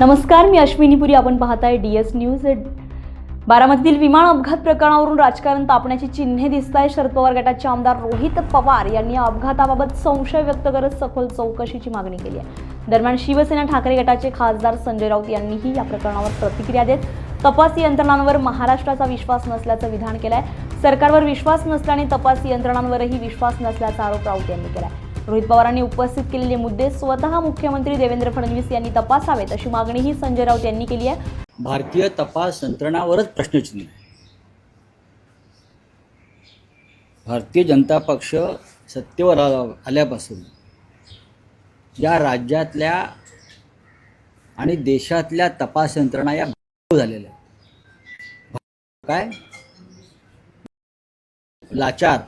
नमस्कार मी अश्विनी पुरी. आपण पाहताय डी एस न्यूज. बारामतीतील विमान अपघात प्रकरणावरून राजकारण तापण्याची चिन्हे दिसत आहे शरद पवार गटाचे आमदार रोहित पवार यांनी या अपघाताबाबत संशय व्यक्त करत सखोल चौकशीची मागणी केली आहे. दरम्यान शिवसेना ठाकरे गटाचे खासदार संजय राऊत यांनीही या प्रकरणावर प्रतिक्रिया देत तपास यंत्रणांवर महाराष्ट्राचा विश्वास नसल्याचं विधान केलं आहे सरकारवर विश्वास नसल्याने तपास यंत्रणांवरही विश्वास नसल्याचा आरोप राऊत यांनी आहे रोहित पवारांनी उपस्थित केलेले मुद्दे स्वतः मुख्यमंत्री देवेंद्र फडणवीस यांनी तपासावेत अशी मागणीही संजय राऊत यांनी केली आहे. भारतीय तपास यंत्रणावरच प्रश्नचिन्ह भारतीय जनता पक्ष सत्तेवर आल्यापासून या राज्यातल्या आणि देशातल्या तपास यंत्रणा या झालेल्या काय? लाचार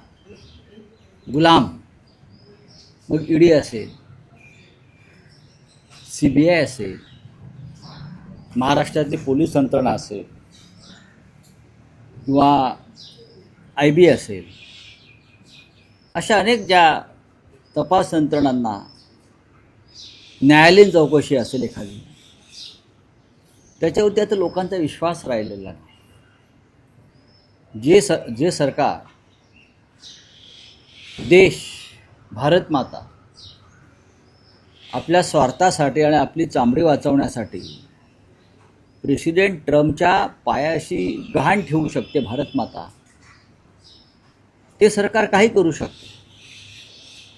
गुलाम मग ईडी असेल सी बी आय असेल महाराष्ट्रातली पोलीस यंत्रणा असेल किंवा आय बी असेल अशा अनेक ज्या तपास यंत्रणांना न्यायालयीन चौकशी असेल एखादी त्याच्यावरती आता लोकांचा विश्वास राहिलेला नाही. जे स जे सरकार देश भारत माता आपल्या स्वार्थासाठी आणि आपली चामडी वाचवण्यासाठी प्रेसिडेंट ट्रम्पच्या पायाशी गहाण ठेवू शकते भारत माता. ते सरकार काही करू शकते.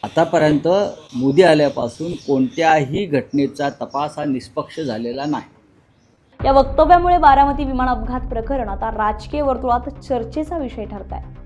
आतापर्यंत मोदी आल्यापासून कोणत्याही घटनेचा तपास हा निष्पक्ष झालेला नाही. या वक्तव्यामुळे बारामती विमान अपघात प्रकरण आता राजकीय वर्तुळात चर्चेचा विषय ठरत आहे